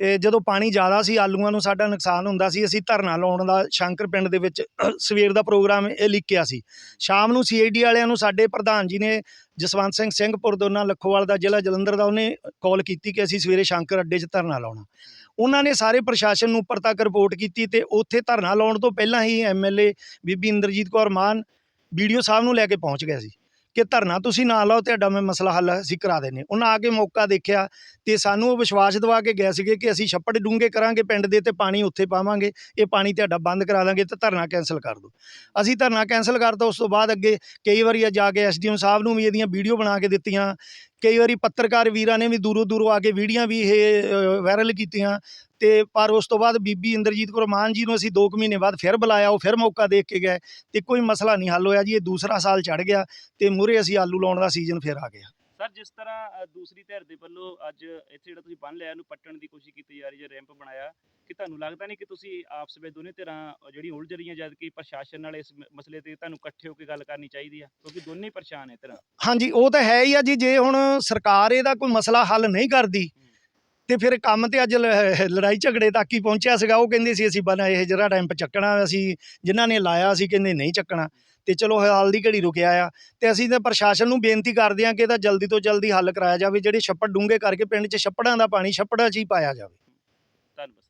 ਇਹ ਜਦੋਂ ਪਾਣੀ ਜ਼ਿਆਦਾ ਸੀ, ਆਲੂਆਂ ਨੂੰ ਸਾਡਾ ਨੁਕਸਾਨ ਹੁੰਦਾ ਸੀ, ਅਸੀਂ ਧਰਨਾ ਲਾਉਣ ਦਾ ਸ਼ੰਕਰ ਪਿੰਡ ਦੇ ਵਿੱਚ ਸਵੇਰ ਦਾ ਪ੍ਰੋਗਰਾਮ ਇਹ ਲਿਖਿਆ ਸੀ। ਸ਼ਾਮ ਨੂੰ ਸੀਆਈਡੀ ਵਾਲਿਆਂ ਨੂੰ ਸਾਡੇ ਪ੍ਰਧਾਨ ਜੀ ਨੇ ਜਸਵੰਤ ਸਿੰਘ ਸਿੰਘਪੁਰ ਦੋਨਾ ਲੱਖੋਵਾਲ ਦਾ ਜ਼ਿਲ੍ਹਾ ਜਲੰਧਰ ਦਾ ਉਹਨੇ ਕਾਲ ਕੀਤੀ ਕਿ ਅਸੀਂ ਸਵੇਰੇ ਸ਼ੰਕਰ ਅੱਡੇ 'ਚ ਧਰਨਾ ਲਾਉਣਾ। ਉਹਨਾਂ ਨੇ ਸਾਰੇ ਪ੍ਰਸ਼ਾਸਨ ਨੂੰ ਉੱਪਰ ਤੱਕ ਰਿਪੋਰਟ ਕੀਤੀ ਤੇ ਉੱਥੇ ਧਰਨਾ ਲਾਉਣ ਤੋਂ ਪਹਿਲਾਂ ਹੀ ਐਮਐਲਏ ਬੀਬੀ ਇੰਦਰਜੀਤ ਕੌਰ ਮਾਨ ਵੀਡੀਓ ਸਾਹਿਬ ਨੂੰ ਲੈ ਕੇ ਪਹੁੰਚ ਗਿਆ ਸੀ। ਕਿ ਧਰਨਾ ਤੁਸੀਂ ਨਾ ਲਾਓ, ਤੁਹਾਡਾ ਮੈਂ ਮਸਲਾ ਹੱਲ ਅਸੀਂ ਕਰਾ ਦਿੰਨੇ ਉਹਨਾਂ ਆ ਕੇ ਮੌਕਾ ਦੇਖਿਆ ਤੇ ਸਾਨੂੰ ਉਹ ਵਿਸ਼ਵਾਸ ਦਿਵਾ ਕੇ ਗਏ ਸੀਗੇ ਕਿ ਅਸੀਂ ਛੱਪੜ ਡੂੰਘੇ ਕਰਾਂਗੇ, ਪਿੰਡ ਦੇ ਤੇ ਪਾਣੀ ਉੱਥੇ ਪਾਵਾਂਗੇ, ਇਹ ਪਾਣੀ ਤੁਹਾਡਾ ਬੰਦ ਕਰਾ ਦਾਂਗੇ ਤੇ ਧਰਨਾ ਕੈਂਸਲ ਕਰ ਦਿਓ। ਅਸੀਂ ਧਰਨਾ ਕੈਂਸਲ ਕਰਤਾ, ਉਸ ਤੋਂ ਬਾਅਦ ਅੱਗੇ ਕਈ ਵਾਰੀ ਆ ਜਾ ਕੇ ਐਸਡੀਐਮ ਸਾਹਿਬ ਨੂੰ ਵੀ ਇਹਦੀਆਂ ਵੀਡੀਓ ਬਣਾ ਕੇ ਦਿੱਤੀਆਂ, ਕਈ ਵਾਰੀ ਪੱਤਰਕਾਰ ਵੀਰਾਂ ਨੇ ਵੀ ਦੂਰੋਂ ਦੂਰੋਂ ਆ ਕੇ ਵੀਡੀਓ ਵੀ ਇਹ ਵਾਇਰਲ ਕੀਤੀਆਂ ਤੇ ਪਰ ਉਸ ਤੋਂ ਬਾਅਦ ਬੀਬੀ ਇੰਦਰਜੀਤ ਕੌਰ ਮਾਨ ਜੀ ਨੂੰ ਅਸੀਂ 2 ਮਹੀਨੇ ਬਾਅਦ ਫਿਰ ਬੁਲਾਇਆ ਉਹ ਫਿਰ ਮੌਕਾ ਦੇਖ ਕੇ ਗਏ ਤੇ ਕੋਈ ਮਸਲਾ ਨਹੀਂ ਹੱਲ ਹੋਇਆ ਜੀ ਇਹ ਦੂਸਰਾ ਸਾਲ ਚੜ ਗਿਆ ਤੇ ਮੂਰੇ ਅਸੀਂ ਆਲੂ ਲਾਉਣ ਦਾ ਸੀਜ਼ਨ ਫਿਰ ਆ ਗਿਆ। ਸਰ ਜਿਸ ਤਰ੍ਹਾਂ ਦੂਸਰੀ ਧਿਰ ਦੇ ਵੱਲੋਂ ਅੱਜ ਇੱਥੇ ਜਿਹੜਾ ਤੁਸੀਂ ਬੰਨ ਲਿਆ ਇਹਨੂੰ ਪੱਟਣ ਦੀ ਕੋਸ਼ਿਸ਼ ਕੀਤੀ ਜਾ ਰਹੀ ਹੈ ਰੈਂਪ ਬਣਾਇਆ ਕਿ ਤੁਹਾਨੂੰ ਲੱਗਦਾ ਨਹੀਂ ਕਿ ਤੁਸੀਂ ਆਪਸ ਵਿੱਚ ਦੋਨੇ ਧਿਰਾਂ ਜਿਹੜੀ ਉਲਝ ਰਹੀਆਂ ਜਦ ਕਿ ਪ੍ਰਸ਼ਾਸਨ ਨਾਲ ਇਸ ਮਸਲੇ ਤੇ ਤੁਹਾਨੂੰ ਇਕੱਠੇ ਹੋ ਕੇ ਗੱਲ ਕਰਨੀ ਚਾਹੀਦੀ ਆ? ਕਿਉਂਕਿ ਦੋਨੇ ਪਰੇਸ਼ਾਨ ਹੈ ਧਿਰਾਂ। ਹਾਂਜੀ ਉਹ ਤਾਂ ਹੈ ਹੀ ਆ ਜੀ ਜੇ ਹੁਣ ਸਰਕਾਰ ਇਹਦਾ ਕੋਈ ਮਸਲਾ ਹੱਲ ਨਹੀਂ ਕਰਦੀ ਤੇ ਫਿਰ ਕੰਮ ਤੇ ਅੱਜ ਲੜਾਈ ਝਗੜੇ ਤੱਕ ਹੀ ਪਹੁੰਚਿਆ ਸੀਗਾ। ਉਹ ਕਹਿੰਦੇ ਸੀ, ਅਸੀਂ ਬਣਾ, ਇਹ ਜਿਹੜਾ ਰੈਂਪ ਚੱਕਣਾ ਅਸੀਂ ਜਿਨ੍ਹਾਂ ਨੇ ਲਾਇਆ ਸੀ ਕਹਿੰਦੇ ਨਹੀਂ ਚੱਕਣਾ। ਤੇ ਚਲੋ ਹਾਲ ਦੀ ਘੜੀ ਰੁਕਿਆ ਆ। ਤੇ ਅਸੀਂ ਤਾਂ ਪ੍ਰਸ਼ਾਸਨ ਨੂੰ ਬੇਨਤੀ ਕਰਦੇ ਹਾਂ ਕਿ ਇਹਦਾ ਜਲਦੀ ਤੋਂ ਜਲਦੀ ਹੱਲ ਕਰਾਇਆ ਜਾਵੇ। ਜਿਹੜੇ ਛੱਪੜ ਡੂੰਘੇ ਕਰਕੇ ਪਿੰਡ 'ਚ ਛੱਪੜਾਂ ਦਾ ਪਾਣੀ, ਛੱਪੜਾਂ 'ਚ ਹੀ ਪਾਇਆ ਜਾਵੇ। ਧੰਨਵਾਦ।